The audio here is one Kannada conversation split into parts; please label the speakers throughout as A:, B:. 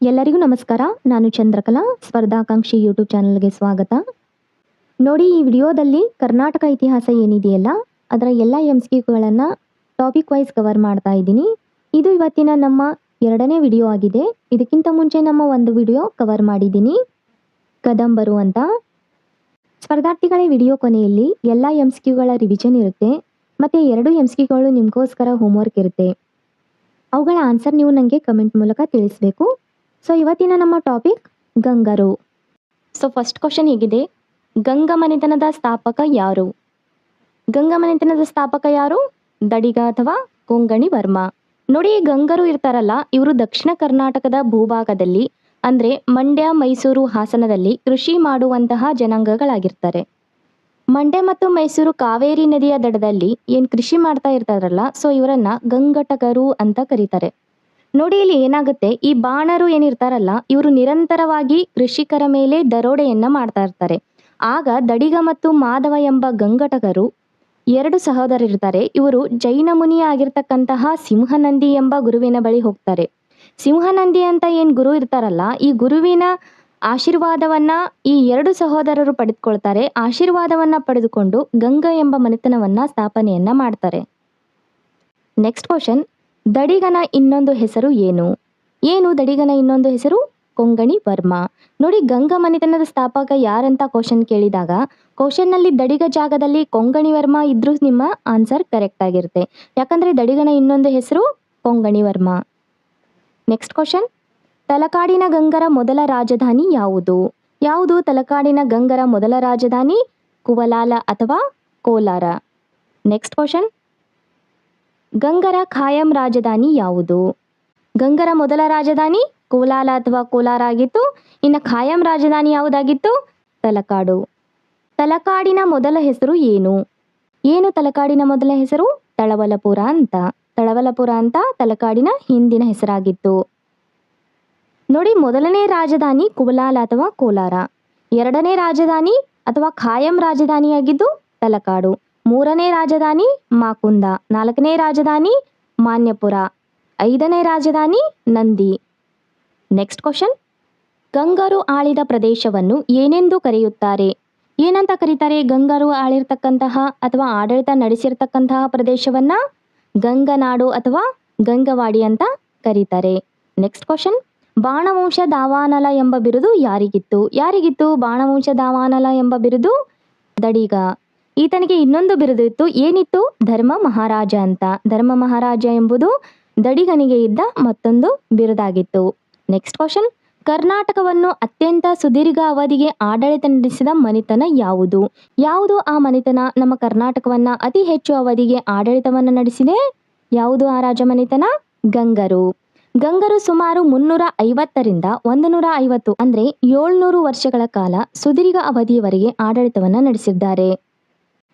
A: ಎಲ್ಲರಿಗೂ ನಮಸ್ಕಾರ. ನಾನು ಚಂದ್ರಕಲಾ, ಸ್ಪರ್ಧಾಕಾಂಕ್ಷಿ ಯೂಟ್ಯೂಬ್ ಚಾನಲ್ಗೆ ಸ್ವಾಗತ. ನೋಡಿ, ಈ ವಿಡಿಯೋದಲ್ಲಿ ಕರ್ನಾಟಕ ಇತಿಹಾಸ ಏನಿದೆಯಲ್ಲ, ಅದರ ಎಲ್ಲ ಎಂ ಸಿ ಕ್ಯೂಗಳನ್ನು ಟಾಪಿಕ್ ವೈಸ್ ಕವರ್ ಮಾಡ್ತಾ ಇದ್ದೀನಿ. ಇದು ಇವತ್ತಿನ ನಮ್ಮ ಎರಡನೇ ವಿಡಿಯೋ ಆಗಿದೆ. ಇದಕ್ಕಿಂತ ಮುಂಚೆ ನಮ್ಮ ಒಂದು ವಿಡಿಯೋ ಕವರ್ ಮಾಡಿದ್ದೀನಿ. ಕದಂಬರು ಅಂತ. ಸ್ಪರ್ಧಾರ್ಥಿಗಳ ವಿಡಿಯೋ ಕೊನೆಯಲ್ಲಿ ಎಲ್ಲ ಎಂ ರಿವಿಜನ್ ರಿವಿಷನ್ ಇರುತ್ತೆ, ಮತ್ತು ಎರಡು ಎಂ ಸಿ ಕ್ಯೂಗಳು ನಿಮಗೋಸ್ಕರ ಹೋಮ್ವರ್ಕ್ ಇರುತ್ತೆ. ಅವುಗಳ ಆನ್ಸರ್ ನೀವು ನನಗೆ ಕಮೆಂಟ್ ಮೂಲಕ ತಿಳಿಸಬೇಕು. ಸೊ ಇವತ್ತಿನ ನಮ್ಮ ಟಾಪಿಕ್ ಗಂಗರು. ಸೊ ಫಸ್ಟ್ ಕ್ವಶನ್ ಹೀಗಿದೆ. ಗಂಗ ಮನೆತನದ ಸ್ಥಾಪಕ ಯಾರು? ಗಂಗ ಮನೆತನದ ಸ್ಥಾಪಕ ಯಾರು? ದಡಿಗ ಅಥವಾ ಕೊಂಗಣಿ ವರ್ಮ. ನೋಡಿ, ಗಂಗರು ಇರ್ತಾರಲ್ಲ, ಇವರು ದಕ್ಷಿಣ ಕರ್ನಾಟಕದ ಭೂಭಾಗದಲ್ಲಿ, ಅಂದರೆ ಮಂಡ್ಯ, ಮೈಸೂರು ಹಾಸನದಲ್ಲಿ ಕೃಷಿ ಮಾಡುವಂತಹ ಜನಾಂಗಗಳಾಗಿರ್ತಾರೆ. ಮಂಡ್ಯ ಮತ್ತು ಮೈಸೂರು ಕಾವೇರಿ ನದಿಯ ದಡದಲ್ಲಿ ಏನು ಕೃಷಿ ಮಾಡ್ತಾ ಇರ್ತಾರಲ್ಲ ಸೊ ಇವರನ್ನ ಗಂಗಟಕರು ಅಂತ ಕರೀತಾರೆ. ನೋಡಿ ಇಲ್ಲಿ ಏನಾಗುತ್ತೆ? ಈ ಬಾಣರು ಏನಿರ್ತಾರಲ್ಲ, ಇವರು ನಿರಂತರವಾಗಿ ಕೃಷಿಕರ ಮೇಲೆ ದರೋಡೆಯನ್ನ ಮಾಡ್ತಾ ಇರ್ತಾರೆ. ಆಗ ದಡಿಗ ಮತ್ತು ಮಾಧವ ಎಂಬ ಗಂಗಟಕರು ಎರಡು ಸಹೋದರರಿರ್ತಾರೆ. ಇವರು ಜೈನ ಮುನಿ ಆಗಿರ್ತಕ್ಕಂತಹ ಸಿಂಹನಂದಿ ಎಂಬ ಗುರುವಿನ ಬಳಿ ಹೋಗ್ತಾರೆ. ಸಿಂಹನಂದಿ ಅಂತ ಏನ್ ಗುರು ಇರ್ತಾರಲ್ಲ, ಈ ಗುರುವಿನ ಆಶೀರ್ವಾದವನ್ನ ಈ ಎರಡು ಸಹೋದರರು ಪಡೆದುಕೊಳ್ತಾರೆ. ಆಶೀರ್ವಾದವನ್ನ ಪಡೆದುಕೊಂಡು ಗಂಗಾ ಎಂಬ ಮನೆತನವನ್ನ ಸ್ಥಾಪನೆಯನ್ನ ಮಾಡ್ತಾರೆ. ನೆಕ್ಸ್ಟ್ ಕ್ವಶನ್ ದಡಿಗನ ಇನ್ನೊಂದು ಹೆಸರು ಏನು? ಏನು ದಡಿಗನ ಇನ್ನೊಂದು ಹೆಸರು? ಕೊಂಗಣಿ ವರ್ಮ. ನೋಡಿ, ಗಂಗಾ ಮನೆತನದ ಸ್ಥಾಪಕ ಯಾರಂತ ಕ್ವಶನ್ ಕೇಳಿದಾಗ ಕ್ವಶನ್ನಲ್ಲಿ ದಡಿಗ ಜಾಗದಲ್ಲಿ ಕೊಂಗಣಿ ವರ್ಮ ಇದ್ರೂ ನಿಮ್ಮ ಆನ್ಸರ್ ಕರೆಕ್ಟ್ ಆಗಿರುತ್ತೆ. ಯಾಕಂದ್ರೆ ದಡಿಗನ ಇನ್ನೊಂದು ಹೆಸರು ಕೊಂಗಣಿ ವರ್ಮ. ನೆಕ್ಸ್ಟ್ ಕ್ವಶನ್ ತಲಕಾಡಿನ ಗಂಗರ ಮೊದಲ ರಾಜಧಾನಿ ಯಾವುದು? ಯಾವುದು ತಲಕಾಡಿನ ಗಂಗರ ಮೊದಲ ರಾಜಧಾನಿ? ಕುವಲಾಲ ಅಥವಾ ಕೋಲಾರ. ನೆಕ್ಸ್ಟ್ ಕ್ವಶನ್ ಗಂಗರ ಖಾಯಂ ರಾಜಧಾನಿ ಯಾವುದು? ಗಂಗರ ಮೊದಲ ರಾಜಧಾನಿ ಕೋಲಾಲ ಅಥವಾ ಕೋಲಾರ ಆಗಿತ್ತು, ಇನ್ನು ಖಾಯಂ ರಾಜಧಾನಿ ಯಾವುದಾಗಿತ್ತು? ತಲಕಾಡು. ತಲಕಾಡಿನ ಮೊದಲ ಹೆಸರು ಏನು? ಏನು ತಲಕಾಡಿನ ಮೊದಲ ಹೆಸರು? ತಳವಲಪುರ ಅಂತ. ತಳವಲಪುರ ಅಂತ ತಲಕಾಡಿನ ಹಿಂದಿನ ಹೆಸರಾಗಿತ್ತು. ನೋಡಿ, ಮೊದಲನೇ ರಾಜಧಾನಿ ಕೋಲಾಲ ಅಥವಾ ಕೋಲಾರ. ಎರಡನೇ ರಾಜಧಾನಿ ಅಥವಾ ಖಾಯಂ ರಾಜಧಾನಿಯಾಗಿದ್ದು ತಲಕಾಡು. ಮೂರನೇ ರಾಜಧಾನಿ ಮಾಕುಂದ, ನಾಲ್ಕನೇ ರಾಜಧಾನಿ ಮಾನ್ಯಪುರ, ಐದನೇ ರಾಜಧಾನಿ ನಂದಿ. ನೆಕ್ಸ್ಟ್ ಕ್ವಶನ್ ಗಂಗರು ಆಳಿದ ಪ್ರದೇಶವನ್ನು ಏನೆಂದು ಕರೆಯುತ್ತಾರೆ? ಏನಂತ ಕರೀತಾರೆ? ಗಂಗರು ಆಳಿರ್ತಕ್ಕಂತಹ ಅಥವಾ ಆಡಳಿತ ನಡೆಸಿರ್ತಕ್ಕಂತಹ ಪ್ರದೇಶವನ್ನ ಗಂಗನಾಡು ಅಥವಾ ಗಂಗವಾಡಿ ಅಂತ ಕರೀತಾರೆ. ನೆಕ್ಸ್ಟ್ ಕ್ವಶನ್ ಬಾಣವಂಶ ದಾವಾನಲ ಎಂಬ ಬಿರುದು ಯಾರಿಗಿತ್ತು? ಯಾರಿಗಿತ್ತು? ಬಾಣವಂಶ ದಾವಾನಲ ಎಂಬ ಬಿರುದು ದಡಿಗ. ಈತನಿಗೆ ಇನ್ನೊಂದು ಬಿರುದು ಇತ್ತು ಏನಿತ್ತು? ಧರ್ಮ ಮಹಾರಾಜ ಅಂತ. ಧರ್ಮ ಮಹಾರಾಜ ಎಂಬುದು ದಡಿಗನಿಗೆ ಇದ್ದ ಮತ್ತೊಂದು ಬಿರುದಾಗಿತ್ತು. ನೆಕ್ಸ್ಟ್ ಕ್ವಶನ್ ಕರ್ನಾಟಕವನ್ನು ಅತ್ಯಂತ ಸುದೀರ್ಘ ಅವಧಿಗೆ ಆಡಳಿತ ನಡೆಸಿದ ಮನೆತನ ಯಾವುದು? ಯಾವುದು ಆ ಮನೆತನ? ನಮ್ಮ ಕರ್ನಾಟಕವನ್ನ ಅತಿ ಹೆಚ್ಚು ಅವಧಿಗೆ ಆಡಳಿತವನ್ನು ನಡೆಸಿದೆ. ಯಾವುದು ಆ ರಾಜ ಮನೆತನ? ಗಂಗರು. ಗಂಗರು ಸುಮಾರು ಮುನ್ನೂರ ಐವತ್ತರಿಂದ ಒಂದು ನೂರ ಐವತ್ತು ಅಂದ್ರೆ ಏಳ್ನೂರು ವರ್ಷಗಳ ಕಾಲ ಸುದೀರ್ಘ ಅವಧಿಯವರೆಗೆ ಆಡಳಿತವನ್ನ ನಡೆಸಿದ್ದಾರೆ.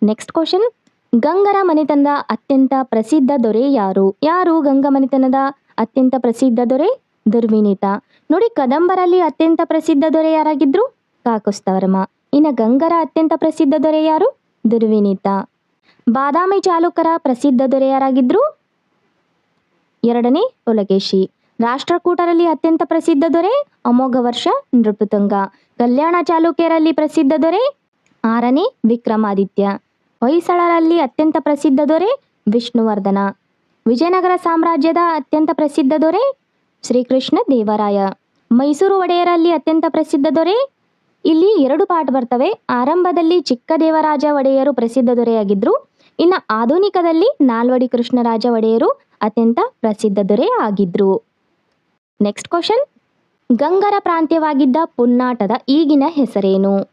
A: ನೆಕ್ಸ್ಟ್ ಕ್ವಶನ್ ಗಂಗರ ಮನೆತನದ ಅತ್ಯಂತ ಪ್ರಸಿದ್ಧ ದೊರೆ ಯಾರು? ಯಾರು ಗಂಗ ಮನೆತನದ ಅತ್ಯಂತ ಪ್ರಸಿದ್ಧ ದೊರೆ? ದುರ್ವಿನೀತ. ನೋಡಿ, ಕದಂಬರಲ್ಲಿ ಅತ್ಯಂತ ಪ್ರಸಿದ್ಧ ದೊರೆ ಯಾರಾಗಿದ್ರು? ಕಾಕುಸ್ತವರ್ಮ ಇನ್ನು ಗಂಗರ ಅತ್ಯಂತ ಪ್ರಸಿದ್ಧ ದೊರೆ ಯಾರು? ದುರ್ವಿನೀತ. ಬಾದಾಮಿ ಚಾಲುಕ್ಯರ ಪ್ರಸಿದ್ಧ ದೊರೆ ಯಾರಾಗಿದ್ರು? ಎರಡನೇ ಪುಲಕೇಶಿ ರಾಷ್ಟ್ರಕೂಟರಲ್ಲಿ ಅತ್ಯಂತ ಪ್ರಸಿದ್ಧ ದೊರೆ? ಅಮೋಘ ವರ್ಷ, ನೃಪತುಂಗ. ಕಲ್ಯಾಣ ಚಾಲುಕ್ಯರಲ್ಲಿ ಪ್ರಸಿದ್ಧ ದೊರೆ? ಆರನೇ, ವಿಕ್ರಮಾದಿತ್ಯ. ಹೊಯ್ಸಳರಲ್ಲಿ ಅತ್ಯಂತ ಪ್ರಸಿದ್ಧ ದೊರೆ ವಿಷ್ಣುವರ್ಧನ. ವಿಜಯನಗರ ಸಾಮ್ರಾಜ್ಯದ ಅತ್ಯಂತ ಪ್ರಸಿದ್ಧ ದೊರೆ ಶ್ರೀಕೃಷ್ಣ ದೇವರಾಯ. ಮೈಸೂರು ಒಡೆಯರಲ್ಲಿ ಅತ್ಯಂತ ಪ್ರಸಿದ್ಧ ದೊರೆ, ಇಲ್ಲಿ ಎರಡು ಪಾಠ ಬರ್ತವೆ. ಆರಂಭದಲ್ಲಿ ಚಿಕ್ಕ ದೇವರಾಜ ಒಡೆಯರು ಪ್ರಸಿದ್ಧ ದೊರೆಯಾಗಿದ್ರು. ಇನ್ನು ಆಧುನಿಕದಲ್ಲಿ ನಾಲ್ವಡಿ ಕೃಷ್ಣರಾಜ ಒಡೆಯರು ಅತ್ಯಂತ ಪ್ರಸಿದ್ಧ ದೊರೆ ಆಗಿದ್ರು. ನೆಕ್ಸ್ಟ್ ಕ್ವಶನ್ ಗಂಗರ ಪ್ರಾಂತ್ಯವಾಗಿದ್ದ ಪುನ್ನಾಟದ ಈಗಿನ ಹೆಸರೇನು?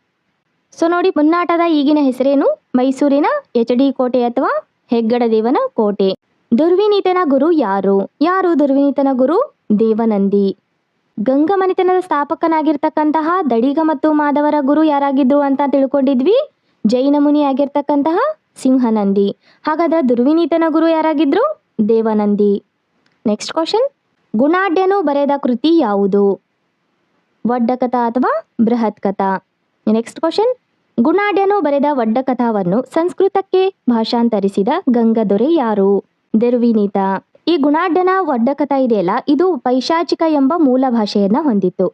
A: ಸೊ ನೋಡಿ, ಮುನ್ನಾಟದ ಈಗಿನ ಹೆಸರೇನು? ಮೈಸೂರಿನ ಎಚ್ ಡಿ ಕೋಟೆ ಅಥವಾ ಹೆಗ್ಗಡ ದೇವನ ಕೋಟೆ. ದುರ್ವಿನೀತನ ಗುರು ಯಾರು? ಯಾರು ದುರ್ವಿನೀತನ ಗುರು? ದೇವನಂದಿ. ಗಂಗಮನಿತನದ ಸ್ಥಾಪಕನಾಗಿರ್ತಕ್ಕಂತಹ ದಡಿಗ ಮತ್ತು ಮಾಧವರ ಗುರು ಯಾರಾಗಿದ್ರು ಅಂತ ತಿಳ್ಕೊಂಡಿದ್ವಿ. ಜೈನ ಮುನಿ ಆಗಿರ್ತಕ್ಕಂತಹ ಸಿಂಹನಂದಿ. ಹಾಗಾದ್ರೆ ದುರ್ವಿನೀತನ ಗುರು ಯಾರಾಗಿದ್ರು? ದೇವನಂದಿ. ನೆಕ್ಸ್ಟ್ ಕ್ವಶನ್ ಗುಣಾಢ್ಯನು ಬರೆದ ಕೃತಿ ಯಾವುದು? ವಡ್ಡಕಥ ಅಥವಾ ಬೃಹತ್ ಕಥಾ ನೆಕ್ಸ್ಟ್ ಕ್ವಶನ್ ಗುಣಾಢ್ಯನು ಬರೆದ ವಡ್ಡಕಥಾವನ್ನು ಸಂಸ್ಕೃತಕ್ಕೆ ಭಾಷಾಂತರಿಸಿದ ಗಂಗದೊರೆ ಯಾರು? ದೆರ್ವಿನೀತ. ಈ ಗುಣಾಢ್ಯನ ಒಡ್ಡಕಥ ಇದೆಯಲ್ಲ, ಇದು ಪೈಶಾಚಿಕ ಎಂಬ ಮೂಲ ಭಾಷೆಯನ್ನ ಹೊಂದಿತ್ತು.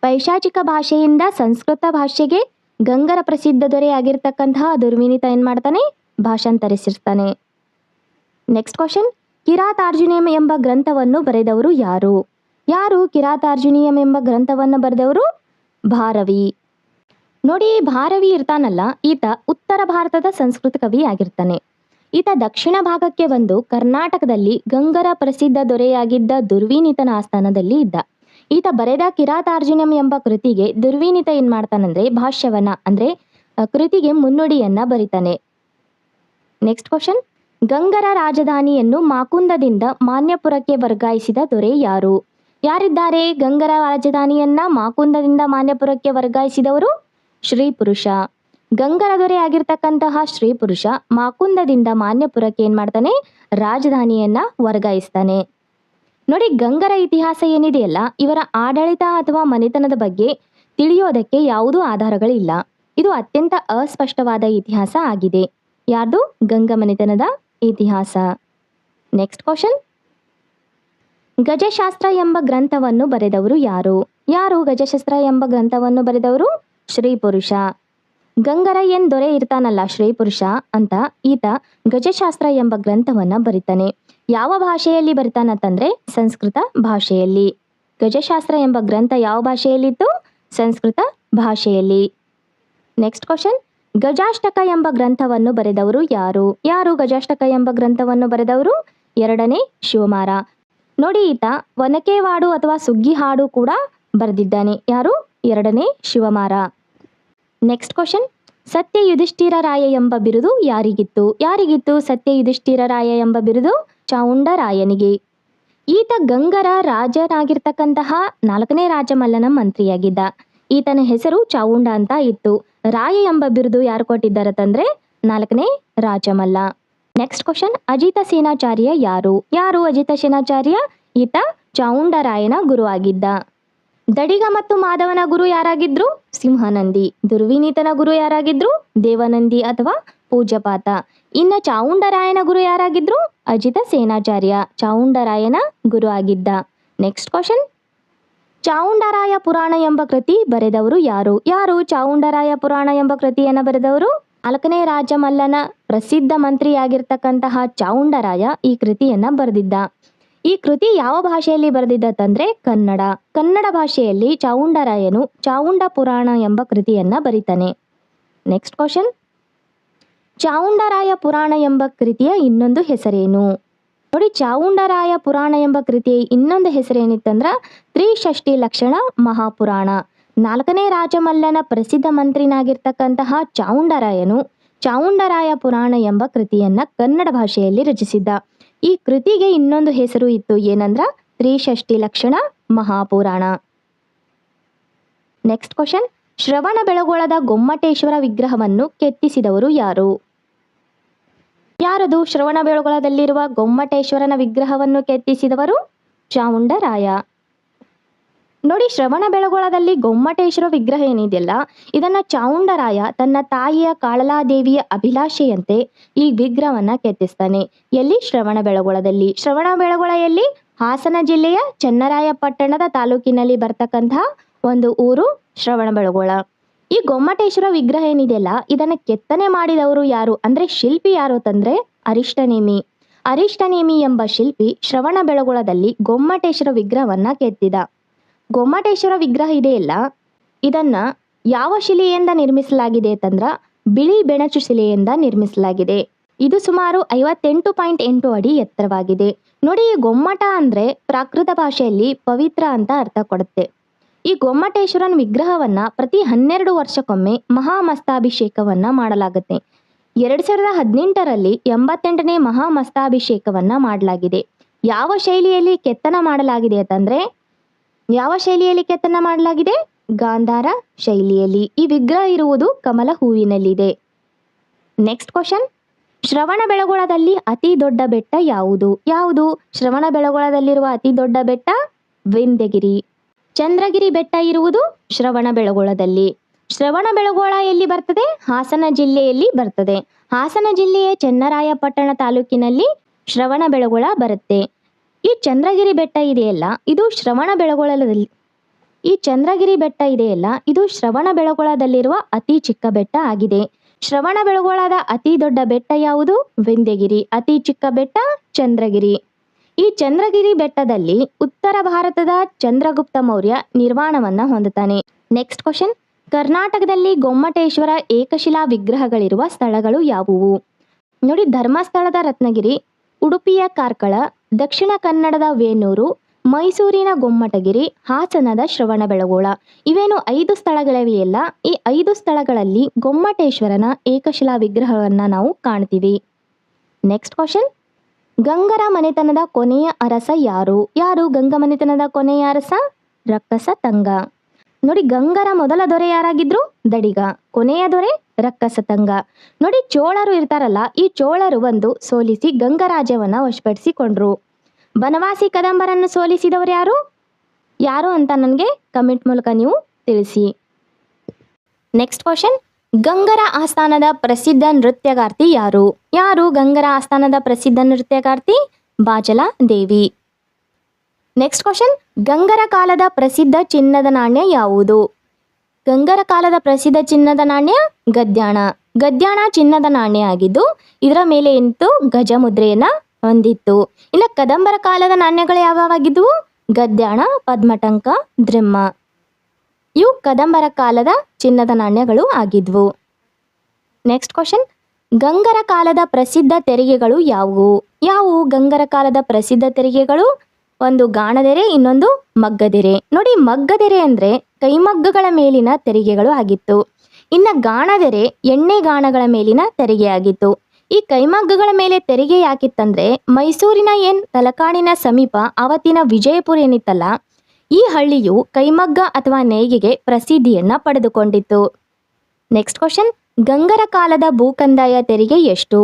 A: ಪೈಶಾಚಿಕ ಭಾಷೆಯಿಂದ ಸಂಸ್ಕೃತ ಭಾಷೆಗೆ ಗಂಗರ ಪ್ರಸಿದ್ಧ ದೊರೆಯಾಗಿರ್ತಕ್ಕಂತಹ ದುರ್ವಿನೀತ ಏನ್ ಮಾಡ್ತಾನೆ? ಭಾಷಾಂತರಿಸಿರ್ತಾನೆ. ನೆಕ್ಸ್ಟ್ ಕ್ವಶನ್ ಕಿರಾತಾರ್ಜುನಿಯಂ ಎಂಬ ಗ್ರಂಥವನ್ನು ಬರೆದವರು ಯಾರು? ಯಾರು ಕಿರಾತಾರ್ಜುನಿಯಂ ಎಂಬ ಗ್ರಂಥವನ್ನು ಬರೆದವರು? ಭಾರವಿ. ನೋಡಿ, ಭಾರವಿ ಇರ್ತಾನಲ್ಲ, ಈತ ಉತ್ತರ ಭಾರತದ ಸಂಸ್ಕೃತ ಕವಿ ಆಗಿರ್ತಾನೆ. ಈತ ದಕ್ಷಿಣ ಭಾಗಕ್ಕೆ ಬಂದು ಕರ್ನಾಟಕದಲ್ಲಿ ಗಂಗರ ಪ್ರಸಿದ್ಧ ದೊರೆಯಾಗಿದ್ದ ದುರ್ವಿನೀತನ ಆಸ್ಥಾನದಲ್ಲಿ ಇದ್ದ. ಈತ ಬರೆದ ಕಿರಾತಾರ್ಜುನಂ ಎಂಬ ಕೃತಿಗೆ ದುರ್ವಿನೀತ ಏನ್ ಮಾಡ್ತಾನಂದ್ರೆ, ಭಾಷ್ಯವನ್ನ, ಅಂದ್ರೆ ಕೃತಿಗೆ ಮುನ್ನುಡಿಯನ್ನ ಬರಿತಾನೆ. ನೆಕ್ಸ್ಟ್ ಕ್ವಶನ್ ಗಂಗರ ರಾಜಧಾನಿಯನ್ನು ಮಾಕುಂದದಿಂದ ಮಾನ್ಯಪುರಕ್ಕೆ ವರ್ಗಾಯಿಸಿದ ದೊರೆ ಯಾರು? ಯಾರಿದ್ದಾರೆ? ಗಂಗರ ರಾಜಧಾನಿಯನ್ನ ಮಾಕುಂದದಿಂದ ಮಾನ್ಯಪುರಕ್ಕೆ ವರ್ಗಾಯಿಸಿದವರು? ಶ್ರೀ ಪುರುಷ ಗಂಗರ ದೊರೆ ಆಗಿರ್ತಕ್ಕಂತಹ ಶ್ರೀ ಪುರುಷ ಮಾಕುಂದದಿಂದ ಮಾನ್ಯಪುರಕ್ಕೆ ಏನ್ ಮಾಡ್ತಾನೆ? ರಾಜಧಾನಿಯನ್ನ ವರ್ಗಾಯಿಸ್ತಾನೆ. ನೋಡಿ ಗಂಗರ ಇತಿಹಾಸ ಏನಿದೆಯಲ್ಲ, ಇವರ ಆಡಳಿತ ಅಥವಾ ಮನೆತನದ ಬಗ್ಗೆ ತಿಳಿಯೋದಕ್ಕೆ ಯಾವುದೂ ಆಧಾರಗಳಿಲ್ಲ. ಇದು ಅತ್ಯಂತ ಅಸ್ಪಷ್ಟವಾದ ಇತಿಹಾಸ ಆಗಿದೆ. ಯಾರ್ದು? ಗಂಗ ಮನೆತನದ ಇತಿಹಾಸ. Next question. ಗಜಶಾಸ್ತ್ರ ಎಂಬ ಗ್ರಂಥವನ್ನು ಬರೆದವರು ಯಾರು? ಯಾರು ಗಜಶಾಸ್ತ್ರ ಎಂಬ ಗ್ರಂಥವನ್ನು ಬರೆದವರು? ಶ್ರೀ ಪುರುಷ ಗಂಗರ ಏನ್ ದೊರೆ ಇರ್ತಾನಲ್ಲ ಶ್ರೀ ಪುರುಷ ಅಂತ ಈತ ಗಜಶಾಸ್ತ್ರ ಎಂಬ ಗ್ರಂಥವನ್ನ ಬರಿತಾನೆ. ಯಾವ ಭಾಷೆಯಲ್ಲಿ ಬರಿತಾನಂತಂದ್ರೆ ಸಂಸ್ಕೃತ ಭಾಷೆಯಲ್ಲಿ. ಗಜಶಾಸ್ತ್ರ ಎಂಬ ಗ್ರಂಥ ಯಾವ ಭಾಷೆಯಲ್ಲಿತ್ತು? ಸಂಸ್ಕೃತ ಭಾಷೆಯಲ್ಲಿ. ನೆಕ್ಸ್ಟ್ ಕ್ವಶನ್ ಗಜಾಷ್ಟಕ ಎಂಬ ಗ್ರಂಥವನ್ನು ಬರೆದವರು ಯಾರು? ಯಾರು ಗಜಾಷ್ಟಕ ಎಂಬ ಗ್ರಂಥವನ್ನು ಬರೆದವರು? ಎರಡನೇ ಶಿವಮಾರ. ನೋಡಿ ಈತ, ಒನಕೆವಾಡು ಅಥವಾ ಸುಗ್ಗಿ ಹಾಡು ಕೂಡ ಬರೆದಿದ್ದಾನೆ. ಯಾರು? ಎರಡನೇ ಶಿವಮಾರ. ನೆಕ್ಸ್ಟ್ ಕ್ವಶನ್ ಸತ್ಯ ಯುಧಿಷ್ಠಿರ ರಾಯ ಎಂಬ ಬಿರುದು ಯಾರಿಗಿತ್ತು? ಯಾರಿಗಿತ್ತು ಸತ್ಯ ಯುಧಿಷ್ಠಿರ ರಾಯ ಎಂಬ ಬಿರುದು? ಚಾವುಂಡರಾಯನಿಗೆ ಈತ ಗಂಗರ ರಾಜನಾಗಿರ್ತಕ್ಕಂತಹ ನಾಲ್ಕನೇ ರಾಜಮಲ್ಲನ ಮಂತ್ರಿಯಾಗಿದ್ದ. ಈತನ ಹೆಸರು ಚಾವುಂಡ ಅಂತ ಇತ್ತು. ರಾಯ ಎಂಬ ಬಿರುದು ಯಾರು ಕೊಟ್ಟಿದ್ದಾರೆ ತಂದ್ರೆ ನಾಲ್ಕನೇ ರಾಜಮಲ್ಲ. ನೆಕ್ಸ್ಟ್ ಕ್ವಶನ್ ಅಜಿತ ಸೇನಾಚಾರ್ಯ ಯಾರು? ಯಾರು ಅಜಿತ ಸೇನಾಚಾರ್ಯ? ಈತ ಚಾವುಂಡರಾಯನ ಗುರು ಆಗಿದ್ದ ದಡಿಗ ಮತ್ತು ಮಾಧವನ ಗುರು ಯಾರಾಗಿದ್ರು? ಸಿಂಹನಂದಿ. ದುರ್ವಿನೀತನ ಗುರು ಯಾರಾಗಿದ್ರು? ದೇವನಂದಿ ಅಥವಾ ಪೂಜಪಾತ ಇನ್ನ ಚಾವುಂಡರಾಯನ ಗುರು ಯಾರಾಗಿದ್ರು? ಅಜಿತ ಸೇನಾಚಾರ್ಯ. ಚಾವುಂಡರಾಯನ ಗುರು ಆಗಿದ್ದ. ನೆಕ್ಸ್ಟ್ ಕ್ವಶನ್ ಚಾವುಂಡರಾಯ ಪುರಾಣ ಎಂಬ ಕೃತಿ ಬರೆದವರು ಯಾರು? ಯಾರು ಚಾವುಂಡರಾಯ ಪುರಾಣ ಎಂಬ ಕೃತಿಯನ್ನ ಬರೆದವರು? ನಾಲ್ಕನೇ ರಾಜಮಲ್ಲನ ಪ್ರಸಿದ್ಧ ಮಂತ್ರಿಯಾಗಿರ್ತಕ್ಕಂತಹ ಚಾವುಂಡರಾಯ ಈ ಕೃತಿಯನ್ನ ಬರೆದಿದ್ದ. ಈ ಕೃತಿ ಯಾವ ಭಾಷೆಯಲ್ಲಿ ಬರೆದಿದ್ದ ತಂದ್ರೆ ಕನ್ನಡ. ಕನ್ನಡ ಭಾಷೆಯಲ್ಲಿ ಚಾವುಂಡರಾಯನು ಚಾವುಂಡ ಪುರಾಣ ಎಂಬ ಕೃತಿಯನ್ನ ಬರೀತಾನೆ. ನೆಕ್ಸ್ಟ್ ಕ್ವಶನ್ ಚಾವುಂಡರಾಯ ಪುರಾಣ ಎಂಬ ಕೃತಿಯ ಇನ್ನೊಂದು ಹೆಸರೇನು? ನೋಡಿ, ಚಾವುಂಡರಾಯ ಪುರಾಣ ಎಂಬ ಕೃತಿಯ ಇನ್ನೊಂದು ಹೆಸರೇನಿತ್ತಂದ್ರ ತ್ರಿಷಷ್ಟಿ ಲಕ್ಷಣ ಮಹಾಪುರಾಣ. ನಾಲ್ಕನೇ ರಾಜಮಲ್ಲನ ಪ್ರಸಿದ್ಧ ಮಂತ್ರಿನಾಗಿರ್ತಕ್ಕಂತಹ ಚಾವುಂಡರಾಯನು ಚಾವುಂಡರಾಯ ಪುರಾಣ ಎಂಬ ಕೃತಿಯನ್ನ ಕನ್ನಡ ಭಾಷೆಯಲ್ಲಿ ರಚಿಸಿದ್ದ. ಈ ಕೃತಿಗೆ ಇನ್ನೊಂದು ಹೆಸರು ಇತ್ತು ಏನಂದ್ರ ತ್ರಿಷಷ್ಟಿ ಲಕ್ಷಣ ಮಹಾಪುರಾಣ. ನೆಕ್ಸ್ಟ್ ಕ್ವಶನ್ ಶ್ರವಣ ಬೆಳಗೊಳದ ಗೊಮ್ಮಟೇಶ್ವರ ವಿಗ್ರಹವನ್ನು ಕೆತ್ತಿಸಿದವರು ಯಾರು? ಯಾರದು? ಶ್ರವಣ ಬೆಳಗೊಳದಲ್ಲಿರುವ ಗೊಮ್ಮಟೇಶ್ವರನ ವಿಗ್ರಹವನ್ನು ಕೆತ್ತಿಸಿದವರು ಚಾವುಂಡರಾಯ ನೋಡಿ, ಶ್ರವಣ ಬೆಳಗೊಳದಲ್ಲಿ ಗೊಮ್ಮಟೇಶ್ವರ ವಿಗ್ರಹ ಏನಿದೆಯಲ್ಲ, ಇದನ್ನ ಚಾವುಂಡರಾಯ ತನ್ನ ತಾಯಿಯ ಕಾಳಲಾದೇವಿಯ ಅಭಿಲಾಷೆಯಂತೆ ಈ ವಿಗ್ರಹವನ್ನ ಕೆತ್ತಿಸ್ತಾನೆ. ಎಲ್ಲಿ? ಶ್ರವಣ ಬೆಳಗೊಳದಲ್ಲಿ. ಶ್ರವಣ ಬೆಳಗೊಳ ಎಲ್ಲಿ? ಹಾಸನ ಜಿಲ್ಲೆಯ ಚನ್ನರಾಯಪಟ್ಟಣದ ತಾಲೂಕಿನಲ್ಲಿ ಬರ್ತಕ್ಕಂತಹ ಒಂದು ಊರು ಶ್ರವಣ ಬೆಳಗೊಳ. ಈ ಗೊಮ್ಮಟೇಶ್ವರ ವಿಗ್ರಹ ಏನಿದೆಯಲ್ಲ, ಇದನ್ನ ಕೆತ್ತನೆ ಮಾಡಿದವರು ಯಾರು ಅಂದ್ರೆ, ಶಿಲ್ಪಿ ಯಾರು ತಂದ್ರೆ? ಅರಿಷ್ಟನೇಮಿ. ಅರಿಷ್ಟನೇಮಿ ಎಂಬ ಶಿಲ್ಪಿ ಶ್ರವಣ ಬೆಳಗೊಳದಲ್ಲಿ ಗೊಮ್ಮಟೇಶ್ವರ ವಿಗ್ರಹವನ್ನ ಕೆತ್ತಿದ. ಗೊಮ್ಮಟೇಶ್ವರ ವಿಗ್ರಹ ಇದೆಯಲ್ಲ ಇದನ್ನ ಯಾವ ಶಿಲೆಯಿಂದ ನಿರ್ಮಿಸಲಾಗಿದೆ ಅಂತಂದ್ರ ಬಿಳಿ ಬೆಣಚು ಶಿಲೆಯಿಂದ ನಿರ್ಮಿಸಲಾಗಿದೆ. ಇದು ಸುಮಾರು ಐವತ್ತೆಂಟು ಪಾಯಿಂಟ್ ಎಂಟು ಅಡಿ ಎತ್ತರವಾಗಿದೆ. ನೋಡಿ, ಈ ಗೊಮ್ಮಟ ಅಂದ್ರೆ ಪ್ರಾಕೃತ ಭಾಷೆಯಲ್ಲಿ ಪವಿತ್ರ ಅಂತ ಅರ್ಥ ಕೊಡುತ್ತೆ. ಈ ಗೊಮ್ಮಟೇಶ್ವರನ ವಿಗ್ರಹವನ್ನ ಪ್ರತಿ ಹನ್ನೆರಡು ವರ್ಷಕ್ಕೊಮ್ಮೆ ಮಹಾಮಸ್ತಾಭಿಷೇಕವನ್ನ ಮಾಡಲಾಗುತ್ತೆ. ಎರಡ್ ಸಾವಿರದ ಹದಿನೆಂಟರಲ್ಲಿ ಎಂಬತ್ತೆಂಟನೇ ಮಹಾಮಸ್ತಾಭಿಷೇಕವನ್ನ ಮಾಡಲಾಗಿದೆ. ಯಾವ ಶೈಲಿಯಲ್ಲಿ ಕೆತ್ತನ ಮಾಡಲಾಗಿದೆ ಅಂತಂದ್ರೆ ಯಾವ ಶೈಲಿಯಲ್ಲಿ ಕೆತ್ತನ ಮಾಡಲಾಗಿದೆ? ಗಾಂಧಾರ ಶೈಲಿಯಲ್ಲಿ. ಈ ವಿಗ್ರಹ ಇರುವುದು ಕಮಲ ಹೂವಿನಲ್ಲಿದೆ. ನೆಕ್ಸ್ಟ್ ಕ್ವಶನ್ ಶ್ರವಣ ಬೆಳಗೊಳದಲ್ಲಿ ಅತಿ ದೊಡ್ಡ ಬೆಟ್ಟ ಯಾವುದು? ಯಾವುದು? ಶ್ರವಣ ಬೆಳಗೊಳದಲ್ಲಿರುವ ಅತಿ ದೊಡ್ಡ ಬೆಟ್ಟ? ವಿಂಧ್ಯಗಿರಿ ಚಂದ್ರಗಿರಿ ಬೆಟ್ಟ ಇರುವುದು ಶ್ರವಣ ಬೆಳಗೊಳದಲ್ಲಿ. ಶ್ರವಣ ಬೆಳಗೊಳ ಎಲ್ಲಿ ಬರ್ತದೆ? ಹಾಸನ ಜಿಲ್ಲೆಯಲ್ಲಿ ಬರ್ತದೆ. ಹಾಸನ ಜಿಲ್ಲೆಯ ಚೆನ್ನರಾಯಪಟ್ಟಣ ತಾಲೂಕಿನಲ್ಲಿ ಶ್ರವಣ ಬೆಳಗೊಳ ಬರುತ್ತೆ. ಈ ಚಂದ್ರಗಿರಿ ಬೆಟ್ಟ ಇದೆಯಲ್ಲ, ಇದು ಶ್ರವಣ ಬೆಳಗೊಳದಲ್ಲಿ. ಈ ಚಂದ್ರಗಿರಿ ಬೆಟ್ಟ ಇದೆಯಲ್ಲ, ಇದು ಶ್ರವಣ ಬೆಳಗೊಳದಲ್ಲಿರುವ ಅತಿ ಚಿಕ್ಕ ಬೆಟ್ಟ ಆಗಿದೆ. ಶ್ರವಣ ಬೆಳಗೊಳದ ಅತಿ ದೊಡ್ಡ ಬೆಟ್ಟ ಯಾವುದು? ವಿಂಧ್ಯಗಿರಿ ಅತಿ ಚಿಕ್ಕ ಬೆಟ್ಟ ಚಂದ್ರಗಿರಿ. ಈ ಚಂದ್ರಗಿರಿ ಬೆಟ್ಟದಲ್ಲಿ ಉತ್ತರ ಭಾರತದ ಚಂದ್ರಗುಪ್ತ ಮೌರ್ಯ ನಿರ್ವಾಣವನ್ನ ಹೊಂದುತ್ತಾನೆ. ನೆಕ್ಸ್ಟ್ ಕ್ವಶನ್ ಕರ್ನಾಟಕದಲ್ಲಿ ಗೊಮ್ಮಟೇಶ್ವರ ಏಕಶಿಲಾ ವಿಗ್ರಹಗಳಿರುವ ಸ್ಥಳಗಳು ಯಾವುವು? ನೋಡಿ, ಧರ್ಮಸ್ಥಳದ ರತ್ನಗಿರಿ, ಉಡುಪಿಯ ಕಾರ್ಕಳ ದಕ್ಷಿಣ ಕನ್ನಡದ ವೇಣೂರು ಮೈಸೂರಿನ ಗೊಮ್ಮಟಗಿರಿ, ಹಾಸನದ ಶ್ರವಣಬೆಳಗೊಳ. ಇವೇನು ಐದು ಸ್ಥಳಗಳಿವೆಯಲ್ಲ ಈ ಐದು ಸ್ಥಳಗಳಲ್ಲಿ ಗೊಮ್ಮಟೇಶ್ವರನ ಏಕಶಿಲಾ ವಿಗ್ರಹವನ್ನು ನಾವು ಕಾಣ್ತೀವಿ. ನೆಕ್ಸ್ಟ್ ಕ್ವಶನ್ ಗಂಗರ ಮನೆತನದ ಕೊನೆಯ ಅರಸ ಯಾರು? ಯಾರು ಗಂಗ ಮನೆತನದ ಕೊನೆಯ ಅರಸ? ರಕ್ಕಸ ತಂಗ. ನೋಡಿ ಗಂಗರ ಮೊದಲ ದೊರೆ ಯಾರಾಗಿದ್ರು? ದಡಿಗ. ಕೊನೆಯ ದೊರೆ ರಕ್ಕಸತಂಗ ನೋಡಿ ಚೋಳರು ಇರ್ತಾರಲ್ಲ, ಈ ಚೋಳರು ಬಂದು ಸೋಲಿಸಿ ಗಂಗರಾಜ್ಯವನ್ನ ವಶಪಡಿಸಿಕೊಂಡ್ರು. ಬನವಾಸಿ ಕದಂಬರನ್ನು ಸೋಲಿಸಿದವರು ಯಾರು? ಯಾರು ಅಂತ ನನಗೆ ಕಮೆಂಟ್ ಮೂಲಕ ನೀವು ತಿಳಿಸಿ. Next question. ಗಂಗರ ಆಸ್ಥಾನದ ಪ್ರಸಿದ್ಧ ನೃತ್ಯಗಾರ್ತಿ ಯಾರು? ಯಾರು ಗಂಗರ ಆಸ್ಥಾನದ ಪ್ರಸಿದ್ಧ ನೃತ್ಯಗಾರ್ತಿ? ಬಾಜಲ ದೇವಿ. ನೆಕ್ಸ್ಟ್ ಕ್ವಶನ್ ಗಂಗರ ಕಾಲದ ಪ್ರಸಿದ್ಧ ಚಿನ್ನದ ನಾಣ್ಯ ಯಾವುದು? ಗಂಗರ ಕಾಲದ ಪ್ರಸಿದ್ಧ ಚಿನ್ನದ ನಾಣ್ಯ ಗದ್ಯಾಣ. ಗದ್ಯಾಣ ಚಿನ್ನದ ನಾಣ್ಯ ಆಗಿದ್ದು, ಇದರ ಮೇಲೆ ಎಂಟು ಗಜಮುದ್ರೆಯನ್ನ ಹೊಂದಿತ್ತು. ಇನ್ನು ಕದಂಬರ ಕಾಲದ ನಾಣ್ಯಗಳು ಯಾವ್ಯಾವಾಗಿದ್ದವು ಗದ್ಯಾಣ, ಪದ್ಮಟಂಕ, ದ್ರಿಮ್ಮ. ಇವು ಕದಂಬರ ಕಾಲದ ಚಿನ್ನದ ನಾಣ್ಯಗಳು ಆಗಿದ್ವು. ನೆಕ್ಸ್ಟ್ ಕ್ವಶನ್ ಗಂಗರ ಕಾಲದ ಪ್ರಸಿದ್ಧ ತೆರಿಗೆಗಳು ಯಾವುವು? ಯಾವುವು ಗಂಗರ ಕಾಲದ ಪ್ರಸಿದ್ಧ ತೆರಿಗೆಗಳು? ಒಂದು ಗಾಣದೆರೆ, ಇನ್ನೊಂದು ಮಗ್ಗದೆರೆ. ನೋಡಿ, ಮಗ್ಗದೆರೆ ಅಂದ್ರೆ ಕೈಮಗ್ಗಗಳ ಮೇಲಿನ ತೆರಿಗೆಗಳು ಆಗಿತ್ತು. ಇನ್ನ ಗಾಣದೆರೆ ಎಣ್ಣೆ ಗಾಣಗಳ ಮೇಲಿನ ತೆರಿಗೆ ಆಗಿತ್ತು. ಈ ಕೈಮಗ್ಗಗಳ ಮೇಲೆ ತೆರಿಗೆ ಯಾಕಿತ್ತಂದ್ರೆ, ಮೈಸೂರಿನ ಏನ್ ತಲಕಾಡಿನ ಸಮೀಪ ಅವತ್ತಿನ ವಿಜಯಪುರ ಏನಿತ್ತಲ್ಲ, ಈ ಹಳ್ಳಿಯು ಕೈಮಗ್ಗ ಅಥವಾ ನೇಯ್ಗೆಗೆ ಪ್ರಸಿದ್ಧಿಯನ್ನ ಪಡೆದುಕೊಂಡಿತ್ತು. ನೆಕ್ಸ್ಟ್ ಕ್ವಶನ್ ಗಂಗರ ಕಾಲದ ಭೂಕಂದಾಯ ತೆರಿಗೆ ಎಷ್ಟು?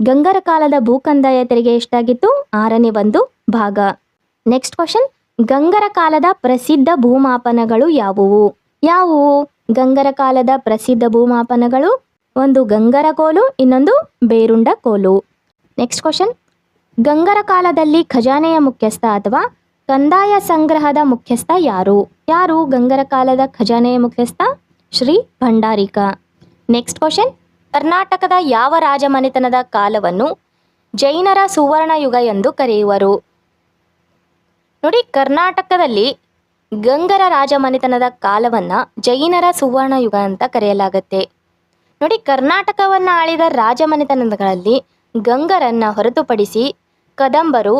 A: ಗಂಗರ ಕಾಲದ ಭೂಕಂದಾಯ ತೆರಿಗೆ ಎಷ್ಟಾಗಿತ್ತು? ಆರನೇ ಒಂದು ಭಾಗ. ನೆಕ್ಸ್ಟ್ ಕ್ವಶನ್ ಗಂಗರ ಕಾಲದ ಪ್ರಸಿದ್ಧ ಭೂಮಾಪನಗಳು ಯಾವುವು? ಯಾವುವು? ಗಂಗರ ಕಾಲದ ಪ್ರಸಿದ್ಧ ಭೂಮಾಪನಗಳು? ಒಂದು ಗಂಗರ ಕೋಲು, ಇನ್ನೊಂದು ಬೇರುಂಡ ಕೋಲು. ನೆಕ್ಸ್ಟ್ ಕ್ವಶನ್ ಗಂಗರ ಕಾಲದಲ್ಲಿ ಖಜಾನೆಯ ಮುಖ್ಯಸ್ಥ ಅಥವಾ ಕಂದಾಯ ಸಂಗ್ರಹದ ಮುಖ್ಯಸ್ಥ ಯಾರು? ಯಾರು ಗಂಗರ ಕಾಲದ ಖಜಾನೆಯ ಮುಖ್ಯಸ್ಥ? ಶ್ರೀ ಭಂಡಾರಿಕ. ನೆಕ್ಸ್ಟ್ ಕ್ವಶನ್ ಕರ್ನಾಟಕದ ಯಾವ ರಾಜಮನೆತನದ ಕಾಲವನ್ನು ಜೈನರ ಸುವರ್ಣ ಯುಗ ಎಂದು ಕರೆಯುವರು? ನೋಡಿ, ಕರ್ನಾಟಕದಲ್ಲಿ ಗಂಗರ ರಾಜಮನೆತನದ ಕಾಲವನ್ನ ಜೈನರ ಸುವರ್ಣ ಯುಗ ಅಂತ ಕರೆಯಲಾಗತ್ತೆ. ನೋಡಿ, ಕರ್ನಾಟಕವನ್ನ ಆಳಿದ ರಾಜಮನೆತನಗಳಲ್ಲಿ ಗಂಗರನ್ನ ಹೊರತುಪಡಿಸಿ ಕದಂಬರು,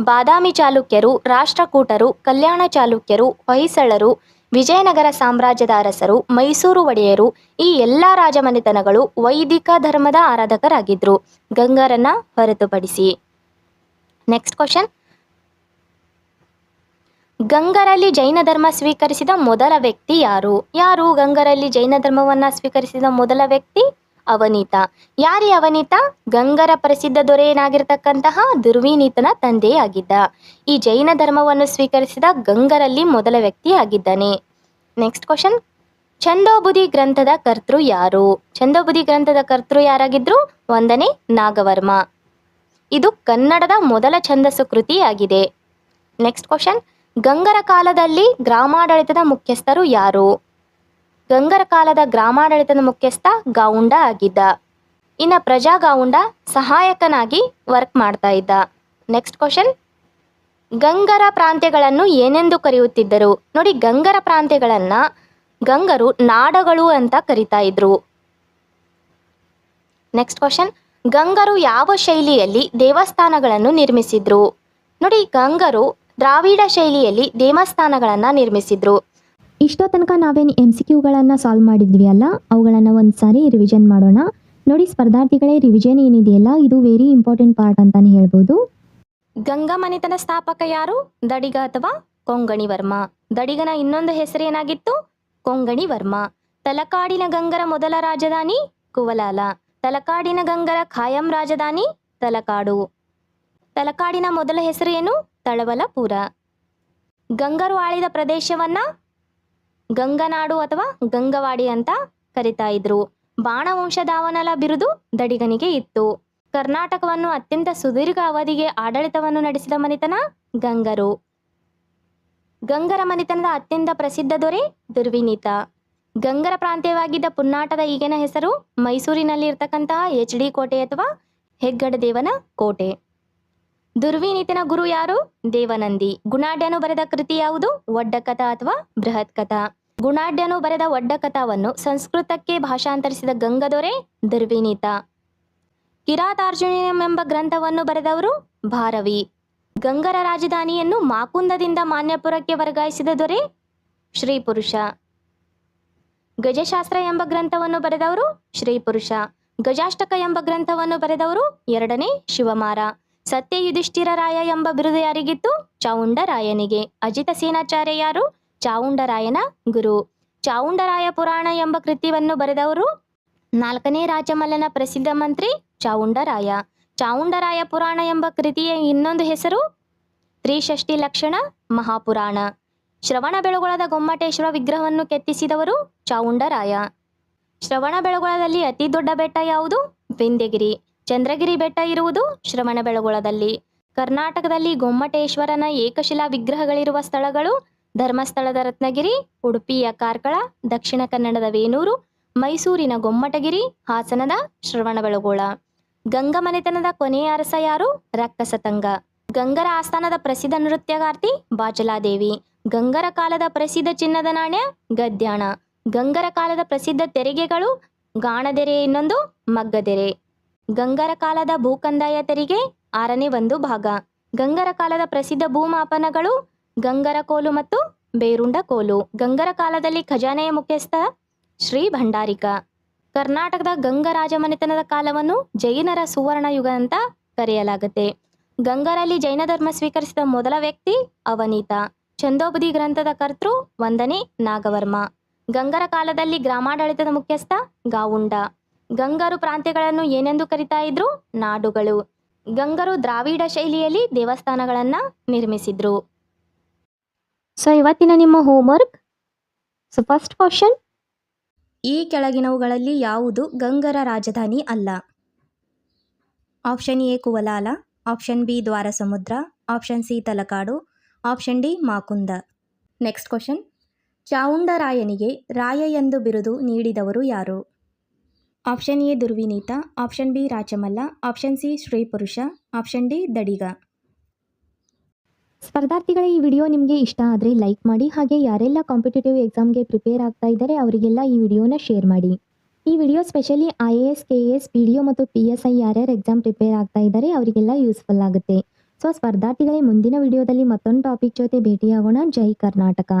A: ಬಾದಾಮಿ ಚಾಲುಕ್ಯರು, ರಾಷ್ಟ್ರಕೂಟರು, ಕಲ್ಯಾಣ ಚಾಲುಕ್ಯರು, ಹೊಯ್ಸಳರು, ವಿಜಯನಗರ ಸಾಮ್ರಾಜ್ಯದ ಅರಸರು, ಮೈಸೂರು ಒಡೆಯರು ಈ ಎಲ್ಲ ರಾಜಮನೆತನಗಳು ವೈದಿಕ ಧರ್ಮದ ಆರಾಧಕರಾಗಿದ್ರು ಗಂಗರನ್ನ ಹೊರತುಪಡಿಸಿ. ನೆಕ್ಸ್ಟ್ ಕ್ವಶನ್ ಗಂಗರಲ್ಲಿ ಜೈನ ಧರ್ಮ ಸ್ವೀಕರಿಸಿದ ಮೊದಲ ವ್ಯಕ್ತಿ ಯಾರು? ಯಾರು ಗಂಗರಲ್ಲಿ ಜೈನ ಧರ್ಮವನ್ನ ಸ್ವೀಕರಿಸಿದ ಮೊದಲ ವ್ಯಕ್ತಿ? ಅವನೀತ. ಯಾರಿ ಅವನೀತ? ಗಂಗರ ಪ್ರಸಿದ್ಧ ದೊರೆಯನಾಗಿರ್ತಕ್ಕಂತಹ ದುರ್ವಿನೀತನ ತಂದೆಯಾಗಿದ್ದ. ಈ ಜೈನ ಧರ್ಮವನ್ನು ಸ್ವೀಕರಿಸಿದ ಗಂಗರಲ್ಲಿ ಮೊದಲ ವ್ಯಕ್ತಿ ಆಗಿದ್ದಾನೆ ನೆಕ್ಸ್ಟ್ ಕ್ವಶನ್ ಛಂದೋಬುದಿ ಗ್ರಂಥದ ಕರ್ತೃ ಯಾರು? ಛಂದೋಬುದಿ ಗ್ರಂಥದ ಕರ್ತೃ ಯಾರಾಗಿದ್ರು? ಒಂದನೇ ನಾಗವರ್ಮ. ಇದು ಕನ್ನಡದ ಮೊದಲ ಛಂದಸ್ಸು ಕೃತಿಯಾಗಿದೆ. ನೆಕ್ಸ್ಟ್ ಕ್ವಶನ್ ಗಂಗರ ಕಾಲದಲ್ಲಿ ಗ್ರಾಮಾಡಳಿತದ ಮುಖ್ಯಸ್ಥರು ಯಾರು? ಗಂಗರ ಕಾಲದ ಗ್ರಾಮಾಡಳಿತದ ಮುಖ್ಯಸ್ಥ ಗಾವುಂಡ ಆಗಿದ್ದ. ಇನ್ನ ಪ್ರಜಾ ಗಾವುಂಡ ಸಹಾಯಕನಾಗಿ ವರ್ಕ್ ಮಾಡ್ತಾ ಇದ್ದ. ನೆಕ್ಸ್ಟ್ ಕ್ವಶನ್ ಗಂಗರ ಪ್ರಾಂತ್ಯಗಳನ್ನು ಏನೆಂದು ಕರೆಯುತ್ತಿದ್ದರು? ನೋಡಿ, ಗಂಗರ ಪ್ರಾಂತ್ಯಗಳನ್ನ ಗಂಗರು ನಾಡಗಳು ಅಂತ ಕರಿತಾ ಇದ್ರು. ನೆಕ್ಸ್ಟ್ ಕ್ವಶನ್ ಗಂಗರು ಯಾವ ಶೈಲಿಯಲ್ಲಿ ದೇವಸ್ಥಾನಗಳನ್ನು ನಿರ್ಮಿಸಿದ್ರು? ನೋಡಿ, ಗಂಗರು ದ್ರಾವಿಡ ಶೈಲಿಯಲ್ಲಿ ದೇವಸ್ಥಾನಗಳನ್ನು ನಿರ್ಮಿಸಿದ್ರು.
B: ಇಷ್ಟೋ ತನಕ ನಾವೇನು ಎಂ ಸಿ ಕ್ಯೂಗಳನ್ನು ಸಾಲ್ವ್ ಮಾಡಿದ್ವಿ ಅಲ್ಲ ಅವುಗಳನ್ನು ಒಂದು ಸಾರಿ ರಿವಿಷನ್ ಮಾಡೋಣ. ನೋಡಿ ಸ್ಪರ್ಧಾರ್ಥಿಗಳೇ ರಿವಿಷನ್ ಏನಿದೆಯಲ್ಲ ಇದು ವೆರಿ ಇಂಪಾರ್ಟೆಂಟ್ ಪಾರ್ಟ್ ಅಂತಾನೆ ಹೇಳ್ಬೋದು.
A: ಗಂಗಾ ಮನೆತನ ಸ್ಥಾಪಕ ಯಾರು? ದಡಿಗ ಅಥವಾ ಕೊಂಗಣಿ ವರ್ಮ. ದಡಿಗನ ಇನ್ನೊಂದು ಹೆಸರು ಏನಾಗಿತ್ತು? ಕೊಂಗಣಿ ವರ್ಮ. ತಲಕಾಡಿನ ಗಂಗರ ಮೊದಲ ರಾಜಧಾನಿ ಕುವಲಾಲ. ತಲಕಾಡಿನ ಗಂಗರ ಖಾಯಂ ರಾಜಧಾನಿ ತಲಕಾಡು. ತಲಕಾಡಿನ ಮೊದಲ ಹೆಸರು ಏನು? ತಳವಲಪುರ ಗಂಗರು ಆಳಿದ ಪ್ರದೇಶವನ್ನ ಗಂಗನಾಡು ಅಥವಾ ಗಂಗವಾಡಿ ಅಂತ ಕರಿತಾ ಇದ್ರು. ಬಾಣವಂಶದಾವನಲ ಬಿರುದು ದಡಿಗನಿಗೆ ಇತ್ತು. ಕರ್ನಾಟಕವನ್ನು ಅತ್ಯಂತ ಸುದೀರ್ಘ ಅವಧಿಗೆ ಆಡಳಿತವನ್ನು ನಡೆಸಿದ ಮನೆತನ ಗಂಗರು. ಗಂಗರ ಮನೆತನದ ಅತ್ಯಂತ ಪ್ರಸಿದ್ಧ ದೊರೆ ದುರ್ವಿನೀತ. ಗಂಗರ ಪ್ರಾಂತ್ಯವಾಗಿದ್ದ ಪುನ್ನಾಟದ ಈಗಿನ ಹೆಸರು ಮೈಸೂರಿನಲ್ಲಿ ಇರ್ತಕ್ಕಂತಹ ಎಚ್ ಡಿ ಕೋಟೆ ಅಥವಾ ಹೆಗ್ಗಡ ದೇವನ ಕೋಟೆ. ದುರ್ವಿನೀತನ ಗುರು ಯಾರು? ದೇವನಂದಿ. ಗುಣಾಢ್ಯನು ಬರೆದ ಕೃತಿ ಯಾವುದು? ಒಡ್ಡಕಥ ಅಥವಾ ಬೃಹತ್ ಕಥಾ ಗುಣಾಢ್ಯನು ಬರೆದ ಒಡ್ಡಕಥಾವನ್ನು ಸಂಸ್ಕೃತಕ್ಕೆ ಭಾಷಾಂತರಿಸಿದ ಗಂಗದೊರೆ ದುರ್ವಿನೀತ. ಕಿರಾತಾರ್ಜುನೀಯಂ ಎಂಬ ಗ್ರಂಥವನ್ನು ಬರೆದವರು ಭಾರವಿ. ಗಂಗರ ರಾಜಧಾನಿಯನ್ನು ಮಾಕುಂದದಿಂದ ಮಾನ್ಯಪುರಕ್ಕೆ ವರ್ಗಾಯಿಸಿದ ದೊರೆ ಶ್ರೀಪುರುಷ. ಗಜಶಾಸ್ತ್ರ ಎಂಬ ಗ್ರಂಥವನ್ನು ಬರೆದವರು ಶ್ರೀಪುರುಷ. ಗಜಾಷ್ಟಕ ಎಂಬ ಗ್ರಂಥವನ್ನು ಬರೆದವರು ಎರಡನೇ ಶಿವಮಾರ. ಸತ್ಯ ಯುಧಿಷ್ಠಿರರಾಯ ಎಂಬ ಬಿರುದು ಯಾರಿಗಿತ್ತು ಚಾವುಂಡರಾಯನಿಗೆ. ಅಜಿತ ಸೇನಾಚಾರ್ಯ ಯಾರು ಚಾವುಂಡರಾಯನ ಗುರು. ಚಾವುಂಡರಾಯ ಪುರಾಣ ಎಂಬ ಕೃತಿಯನ್ನು ಬರೆದವರು? ನಾಲ್ಕನೇ ರಾಜಮಲ್ಲನ ಪ್ರಸಿದ್ಧ ಮಂತ್ರಿ ಚಾವುಂಡರಾಯ. ಚಾವುಂಡರಾಯ ಪುರಾಣ ಎಂಬ ಕೃತಿಯ ಇನ್ನೊಂದು ಹೆಸರು? ತ್ರಿಷಷ್ಟಿ ಲಕ್ಷಣ ಮಹಾಪುರಾಣ. ಶ್ರವಣ ಬೆಳಗೊಳದ ಗೊಮ್ಮಟೇಶ್ವರ ವಿಗ್ರಹವನ್ನು ಕೆತ್ತಿಸಿದವರು ಚಾವುಂಡರಾಯ. ಶ್ರವಣ ಬೆಳಗೊಳದಲ್ಲಿ ಅತಿ ದೊಡ್ಡ ಬೆಟ್ಟ ಯಾವುದು? ವಿಂಧ್ಯಗಿರಿ. ಚಂದ್ರಗಿರಿ ಬೆಟ್ಟ ಇರುವುದು ಶ್ರವಣ ಬೆಳಗೊಳದಲ್ಲಿ. ಕರ್ನಾಟಕದಲ್ಲಿ ಗೊಮ್ಮಟೇಶ್ವರನ ಏಕಶಿಲಾ ವಿಗ್ರಹಗಳಿರುವ ಸ್ಥಳಗಳು ಧರ್ಮಸ್ಥಳದ ರತ್ನಗಿರಿ, ಉಡುಪಿಯ ಕಾರ್ಕಳ, ದಕ್ಷಿಣ ಕನ್ನಡದ ವೇಣೂರು ಮೈಸೂರಿನ ಗೊಮ್ಮಟಗಿರಿ, ಹಾಸನದ ಶ್ರವಣಬೆಳಗೊಳ ಗಂಗಮನೆತನದ ಕೊನೆಯ ಅರಸ ಯಾರು? ರಕ್ಕಸತಂಗ ಗಂಗರ ಆಸ್ಥಾನದ ಪ್ರಸಿದ್ಧ ನೃತ್ಯಗಾರ್ತಿ ಬಾಚಲಾದೇವಿ ಗಂಗರ ಕಾಲದ ಪ್ರಸಿದ್ಧ ಚಿನ್ನದ ನಾಣ್ಯ ಗದ್ಯಾಣ. ಗಂಗರ ಕಾಲದ ಪ್ರಸಿದ್ಧ ತೆರಿಗೆಗಳು ಗಾಣದೆರೆ ಇನ್ನೊಂದು ಮಗ್ಗದೆರೆ. ಗಂಗರ ಕಾಲದ ಭೂಕಂದಾಯ ತೆರಿಗೆ ಆರನೇ ಒಂದು ಭಾಗ. ಗಂಗರ ಕಾಲದ ಪ್ರಸಿದ್ಧ ಭೂಮಾಪನಗಳು ಗಂಗರ ಕೋಲು ಮತ್ತು ಬೇರುಂಡ ಕೋಲು. ಗಂಗರ ಕಾಲದಲ್ಲಿ ಖಜಾನೆಯ ಮುಖ್ಯಸ್ಥ ಶ್ರೀ ಭಂಡಾರಿಕ. ಕರ್ನಾಟಕದ ಗಂಗರಾಜ ಮನೆತನದ ಕಾಲವನ್ನು ಜೈನರ ಸುವರ್ಣ ಯುಗ ಅಂತ ಕರೆಯಲಾಗುತ್ತೆ. ಗಂಗರಲ್ಲಿ ಜೈನ ಧರ್ಮ ಸ್ವೀಕರಿಸಿದ ಮೊದಲ ವ್ಯಕ್ತಿ ಅವನೀತ. ಛಂದೋಬದಿ ಗ್ರಂಥದ ಕರ್ತೃ ಒಂದನೇ ನಾಗವರ್ಮ. ಗಂಗರ ಕಾಲದಲ್ಲಿ ಗ್ರಾಮಾಡಳಿತದ ಮುಖ್ಯಸ್ಥ ಗಾವುಂಡ. ಗಂಗರು ಪ್ರಾಂತ್ಯಗಳನ್ನು ಏನೆಂದು ಕರಿತಾ ಇದ್ರು? ನಾಡುಗಳು. ಗಂಗರು ದ್ರಾವಿಡ ಶೈಲಿಯಲ್ಲಿ ದೇವಸ್ಥಾನಗಳನ್ನ ನಿರ್ಮಿಸಿದ್ರು. ಸೊ ಇವತ್ತಿನ ನಿಮ್ಮ ಹೋಮ್ವರ್ಕ್ ಸೊ ಫಸ್ಟ್ ಕ್ವಶನ್ ಈ ಕೆಳಗಿನವುಗಳಲ್ಲಿ ಯಾವುದು ಗಂಗರ ರಾಜಧಾನಿ ಅಲ್ಲ? Option A Kuvalala. Option B Dwara Samudra option C Talakadu. Option D Makunda. Next question ಚಾವುಂಡರಾಯನಿಗೆ Raya ಎಂದು ಬಿರುದು ನೀಡಿದವರು ಯಾರು? Option A Durvinita, option B Rajamalla, option C Shri Purusha option D Dadiga.
B: ಸ್ಪರ್ಧಾರ್ಥಿಗಳ, ಈ ವಿಡಿಯೋ ನಿಮಗೆ ಇಷ್ಟ ಆದರೆ ಲೈಕ್ ಮಾಡಿ ಹಾಗೆ ಯಾರೆಲ್ಲ ಕಾಂಪಿಟೇಟಿವ್ ಎಕ್ಸಾಮ್ಗೆ ಪ್ರಿಪೇರ್ ಆಗ್ತಾ ಇದ್ದಾರೆ ಅವರಿಗೆಲ್ಲ ಈ ವಿಡಿಯೋನ ಶೇರ್ ಮಾಡಿ. ಈ video specially I A S, K A S, P D O ಮತ್ತು ಪಿ ಎಸ್ ಐ ಯಾರ್ಯಾರು ಎಕ್ಸಾಮ್ ಪ್ರಿಪೇರ್ ಆಗ್ತಾ ಇದ್ದಾರೆ ಅವರಿಗೆಲ್ಲ ಯೂಸ್ಫುಲ್ ಆಗುತ್ತೆ. ಸೊ ಸ್ಪರ್ಧಾರ್ಥಿಗಳೇ, ಮುಂದಿನ ವಿಡಿಯೋದಲ್ಲಿ ಮತ್ತೊಂದು ಟಾಪಿಕ್ ಜೊತೆ ಭೇಟಿಯಾಗೋಣ. ಜೈ ಕರ್ನಾಟಕ.